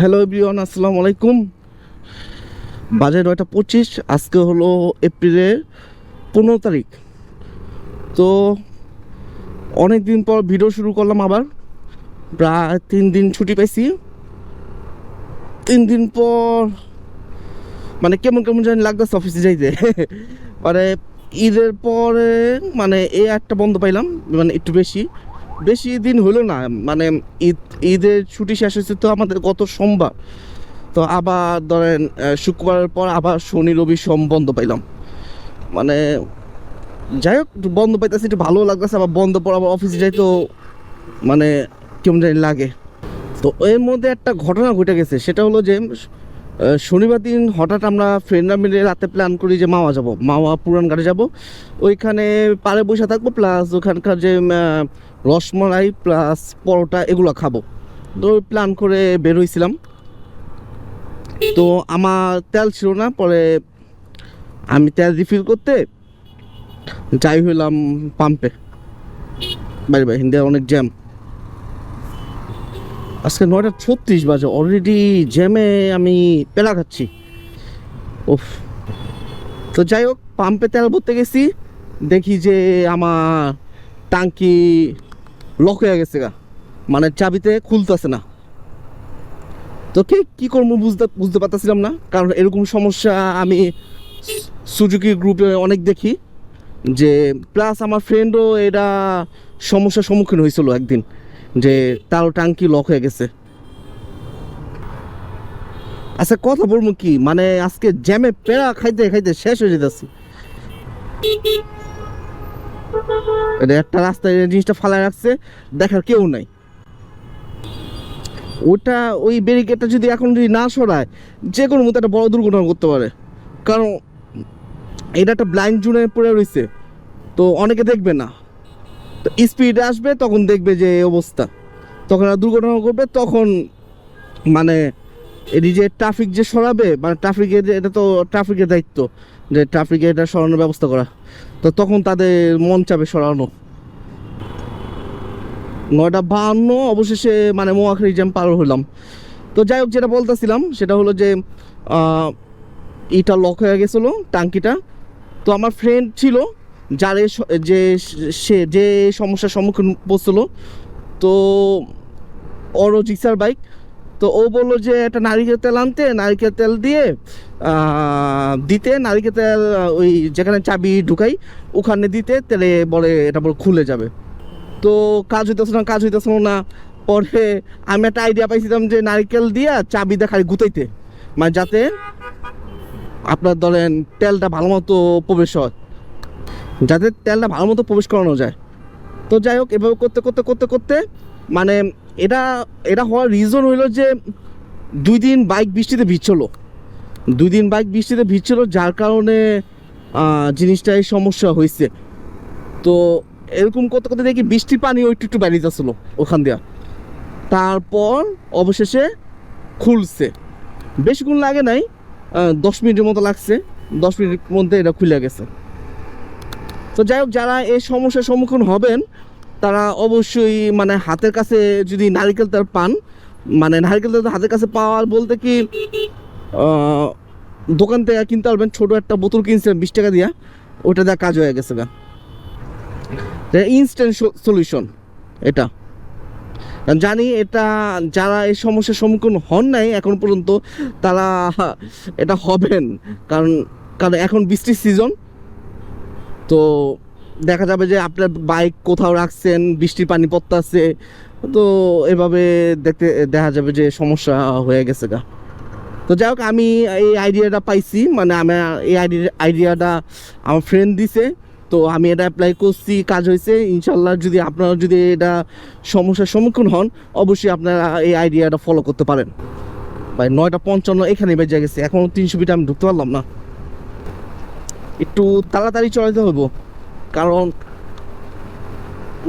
Hello everyone আসসালামু আলাইকুম। বাজে নয়টা পঁচিশ, আজকে হলো এপ্রিলের পনেরো তারিখ। তো অনেক দিন পর ভিডিও শুরু করলাম আবার। প্রায় তিন দিন ছুটি পাইছি। তিন দিন পর মানে কেমন কেমন জানি লাগতেছে অফিসে যাইতে। মানে ঈদের পরে মানে এই একটা বন্ধ পাইলাম মানে একটু বেশি। বেশি দিন হলো না মানে ঈদ, ঈদের ছুটি শেষ হয়েছে তো আমাদের গত সোমবার। তো আবার ধরেন শুক্রবারের পর আবার শনি, রবি সোম বন্ধ পাইলাম। মানে যাই হোক বন্ধ পাইতেছে, একটু ভালো লাগতেছে, আবার বন্ধ পর আবার অফিসে যাই তো মানে কেমন জানি লাগে। তো এর মধ্যে একটা ঘটনা ঘটে গেছে, সেটা হলো যে শনিবার দিন হঠাৎ আমরা ফ্রেন্ডরা মিলে রাতে প্ল্যান করি যে মাওয়া যাব, মাওয়া পুরান ঘাটে যাব। ওইখানে পাড়ে বসে থাকব প্লাস ওখানকার যে রসমলাই প্লাস পরোটা এগুলো খাব। তো প্ল্যান করে বের হয়েছিলাম তো আমার তেল ছিল না, পরে আমি তেল রিফিল করতে যাই হইলাম পাম্পে বাড়ি বাড়ি হিন্দি অনেক জ্যাম আজকে নয়টা ছত্রিশ বাজে অলরেডি জ্যামে আমি পেলা খাচ্ছি। ওফ তো যাই হোক পাম্পে তেল ভরতে গেছি, দেখি যে আমার টাঙ্কি লক হয়ে গেছে গা। মানে চাবিতে খুলতেছে না। তো কে, কী করব বুঝতে বুঝতে পারতেছিলাম না, কারণ এরকম সমস্যা আমি সুজুকি গ্রুপে অনেক দেখি, যে প্লাস আমার ফ্রেন্ডও এটা সমস্যার সম্মুখীন হয়েছিল একদিন। যে তারও টাঙ্কি লক হয়ে গেছে। আচ্ছা কথা বলব কি? মানে আজকে জ্যামে পেড়া খাইতে খাইতে শেষ হয়ে যেতেছি। একটা রাস্তায় জিনিসটা ফালায় রাখছে, দেখার কেউ নাই। ওটা ওই ব্যারিকেডটা যদি এখন যদি না সরায়, যে কোনো মতো একটা বড় দুর্ঘটনা করতে পারে। কারণ এটা একটা ব্লাইন্ড জোনে পড়ে রয়েছে। তো অনেকে দেখবে না। স্পিডে আসবে, তখন দেখবে যে অবস্থা। তখন আর দুর্ঘটনা করবে তখন মানে এটি যে ট্রাফিক যে সরাবে মানে ট্রাফিকের এটা তো ট্রাফিকের দায়িত্ব, যে ট্রাফিকে এটা সরানোর ব্যবস্থা করা। তো তখন তাদের মন চাবে সরানো। নয়টা বাহান্ন, অবশেষে মানে মোয়াখালী জ্যাম পার হলাম। তো যাই হোক, যেটা বলতেছিলাম, সেটা হলো যে ইটা লক হয়ে গেছিল, টাঙ্কিটা। তো আমার ফ্রেন্ড ছিল স- যে সে যে সমস্যার সম্মুখীন পড়ছিল, তো ওরও জিক্সার বাইক, তো ও বলল যে একটা নারিকেল তেল আনতে, নারিকেল তেল দিয়ে দিতে, নারিকেল তেল ওই যেখানে চাবি ঢুকাই, ওখানে দিতে, তেলে বলে এটা বলে খুলে যাবে। তো কাজ হইতেছে না, কাজ হইতেছিল না। পরে আমি একটা আইডিয়া পাইছিলাম যে নারিকেল দিয়া চাবি দিয়ে গুতাইতে। মানে যাতে আপনার ধরেন তেলটা ভালো মতো প্রবেশ হয়। যাতে তেলটা ভালো মতো প্রবেশ করানো যায়। তো যাই হোক, এভাবে করতে করতে করতে করতে মানে এটা এটা হওয়ার রিজন হইল যে দুই দিন বাইক বৃষ্টিতে ভিজছিল। দুই দিন বাইক বৃষ্টিতে ভিজছিল যার কারণে জিনিসটা এই সমস্যা হয়েছে তো এরকম করতে করতে দেখি বৃষ্টির পানি ওই একটু একটু বেরিয়ে যাচ্ছিল ওখান দিয়া। তারপর অবশেষে খুলছে। বেশিক্ষণ লাগে নাই দশ মিনিটের মতো লাগছে। দশ মিনিটের মধ্যে এটা খুলে গেছে। তো যাই হোক, যারা এই সমস্যার সম্মুখীন হবেন, তারা অবশ্যই মানে হাতের কাছে যদি নারকেল তেল পান মানে নারকেল তেল হাতের কাছে পাওয়ার বলতে কি দোকান থেকে কিনতে পারবেন, ছোট একটা বোতল কিনছিলেন বিশ টাকা দিয়া ওটা দেওয়া কাজ হয়ে গেছে ইনস্ট্যান্ট সলিউশন এটা। জানি এটা যারা এই সমস্যার সম্মুখীন হন নাই, এখন পর্যন্ত তারা এটা হবেন। কারণ কারণ এখন বৃষ্টির সিজন তো দেখা যাবে যে আপনার বাইক কোথাও রাখছেন, বৃষ্টির পানি পড়তেছে, তো এভাবে দেখতে, দেখা যাবে যে সমস্যা হয়ে গেছে গা। তো যাই হোক, আমি এই আইডিয়াটা পাইছি মানে আমি এই আইডিয়াটা আমার ফ্রেন্ড দিছে, তো আমি এটা অ্যাপ্লাই করছি, কাজ হয়েছে ইনশাল্লাহ যদি আপনারা যদি এটা সমস্যার সম্মুখীন হন, অবশ্যই আপনারা এই আইডিয়াটা ফলো করতে পারেন। ভাই, নয়টা পঞ্চান্ন এখানে বেজে গেছে, এখন তিনশো ফিট আমি ঢুকতে পারলাম না। একটু তাড়াতাড়ি চলাইতে হইব। কারণ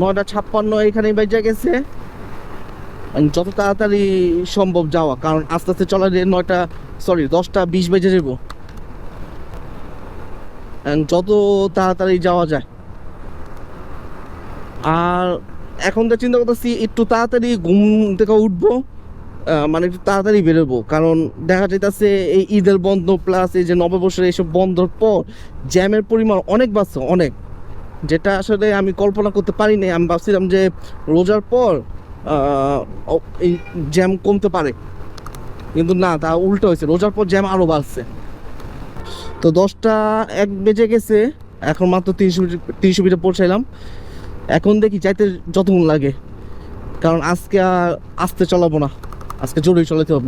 নয়টা ছাপ্পান্ন এখানেই বেজে গেছে। যত তাড়াতাড়ি সম্ভব যাওয়া, কারণ আস্তে আস্তে চলা যে নয়টা সরি দশটা বিশ বেজে যাব যত তাড়াতাড়ি যাওয়া যায়। আর এখন তো চিন্তা করতেছি, একটু তাড়াতাড়ি ঘুম থেকে উঠবো। মানে একটু তাড়াতাড়ি বেরোবো। কারণ দেখা যাইতেছে এই ঈদের বন্ধ প্লাস এই যে নববর্ষের এইসব বন্ধর পর জ্যামের পরিমাণ অনেক বাড়ছে, অনেক। যেটা আসলে আমি কল্পনা করতে পারি পারিনি আমি ভাবছিলাম যে রোজার পর এই জ্যাম কমতে পারে। কিন্তু না, তা উল্টো হয়েছে। রোজার পর জ্যাম আরও বাড়ছে। তো দশটা এক বেজে গেছে। এখন মাত্র তিনশো তিনশো মিটার পৌঁছাইলাম। এখন দেখি যাইতে যতক্ষণ লাগে। কারণ আজকে আর আসতে চলাবো না। আজকে জরুরি চলাতে হব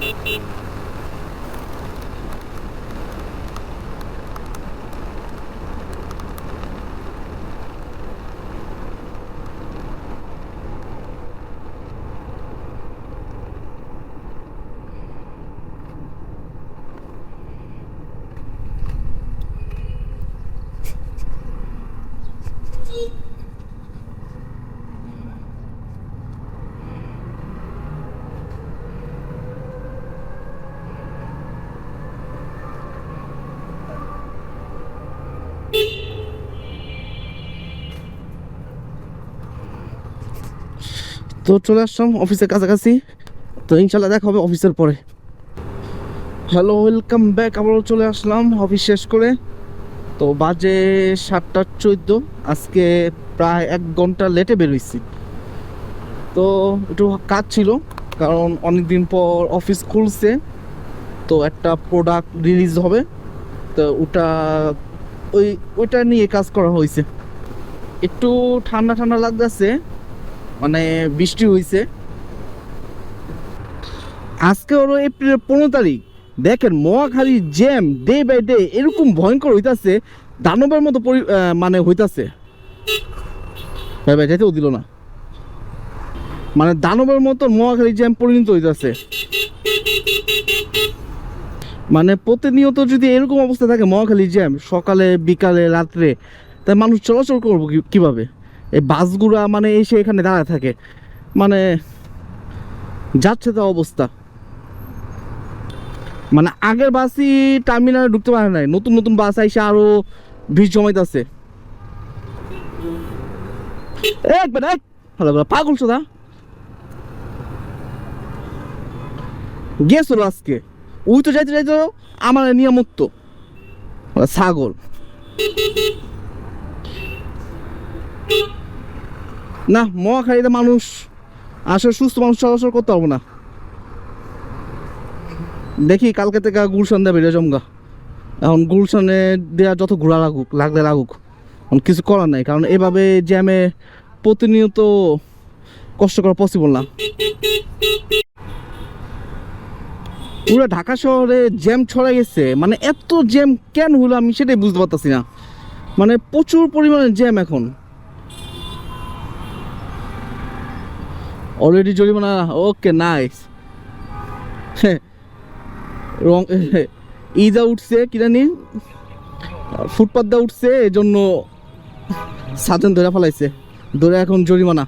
Beep, beep. তো চলে আসলাম অফিসের কাছাকাছি। তো ইনশাল্লাহ দেখা হবে অফিসের পরে। হ্যালো ওয়েলকাম ব্যাক আবারও চলে আসলাম অফিস শেষ করে। তো বাজে সাতটা চোদ্দ। আজকে প্রায় এক ঘণ্টা লেটে বেরোইছি। তো একটু কাজ ছিল, কারণ অনেক দিন পর অফিস খুলছে। তো একটা প্রোডাক্ট রিলিজ হবে। তো ওটা, ওই, ওইটা নিয়ে কাজ করা হয়েছে। একটু ঠান্ডা ঠান্ডা লাগতেছে। মানে বৃষ্টি হয়েছে আজকে হলো এপ্রিল পনেরো তারিখ। দেখেন Mohakhali jam day by day এরকম ভয়ঙ্কর হইতাছে, দানবের মতো মানে হইতাছে। ভাই ভাই, যাইতেও দিল না। মানে দানবের মতো মহাখালী জ্যাম পরিণত হইতাছে। মানে প্রতিনিয়ত যদি এরকম অবস্থা থাকে মহাখালী জ্যাম, সকালে, বিকালে, রাত্রে তাই মানুষ চলাচল করব কীভাবে? এই বাসগুলা মানে এসে এখানে দাঁড়ায় থাকে। মানে যাচ্ছে তো অবস্থা। মানে আগের বাসই টার্মিনালে ঢুকতে পারে নাই। নতুন নতুন বাস আইসে আরও ভিড় জমাইতেছে। একবার এক ভালো পাগল সোদা। গেছিল আজকে। ওই তো যাইতে যাইতো আমার নিয়মত্ব ছাগল। না, মহাখালীতে মানুষ আসলে সুস্থ মানুষ চলাচল করতে পারব না। দেখি কালকে থেকে গুলশান দেবে বেরিয়ে জমগা। এখন গুলশানে দেওয়া যত ঘোরা লাগুক, লাগলে লাগুক, এখন কিছু করার নাই, কারণ এভাবে জ্যামে প্রতিনিয়ত কষ্ট করা পসিবল না। পুরো ঢাকা শহরে জ্যাম ছড়া গেছে মানে এত জ্যাম কেন হলো আমি সেটাই বুঝতে পারতাছি না। মানে প্রচুর পরিমাণে জ্যাম এখন। অলরেডি জরিমানা ওকে নাইস রং ইজা উঠছে, কি জানি? ফুটপাত দা উঠছে এই জন্য সাজেন ধরে ফেলাইছে। ধরে এখন জরিমানা।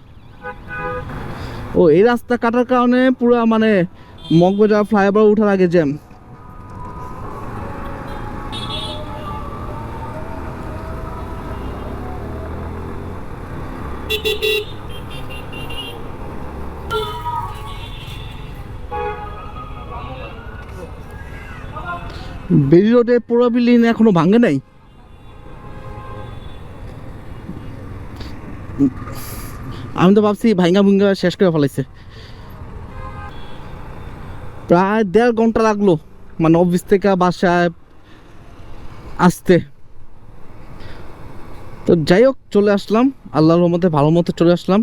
ও, এই রাস্তা কাটার কারণে পুরো মানে মগবাজার ফ্লাইওভার উঠার আগে জ্যাম বেরি রোডে পোড়া বিল্ডিং এখনও ভাঙে নাই? আমি তো ভাবছি ভাঙ্গা ভুঙ্গা শেষ করে ফেলাইছে। প্রায় দেড় ঘণ্টা লাগল মানে অফিস থেকে বাসায় আসতে। তো যাই হোক, চলে আসলাম। আল্লাহর রহমতে ভালো মতো চলে আসলাম।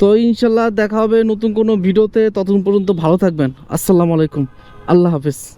তো ইনশাল্লাহ দেখা হবে নতুন কোনো ভিডিওতে। ততক্ষণ পর্যন্ত ভালো থাকবেন। আসসালামু আলাইকুম। আল্লাহ হাফিজ।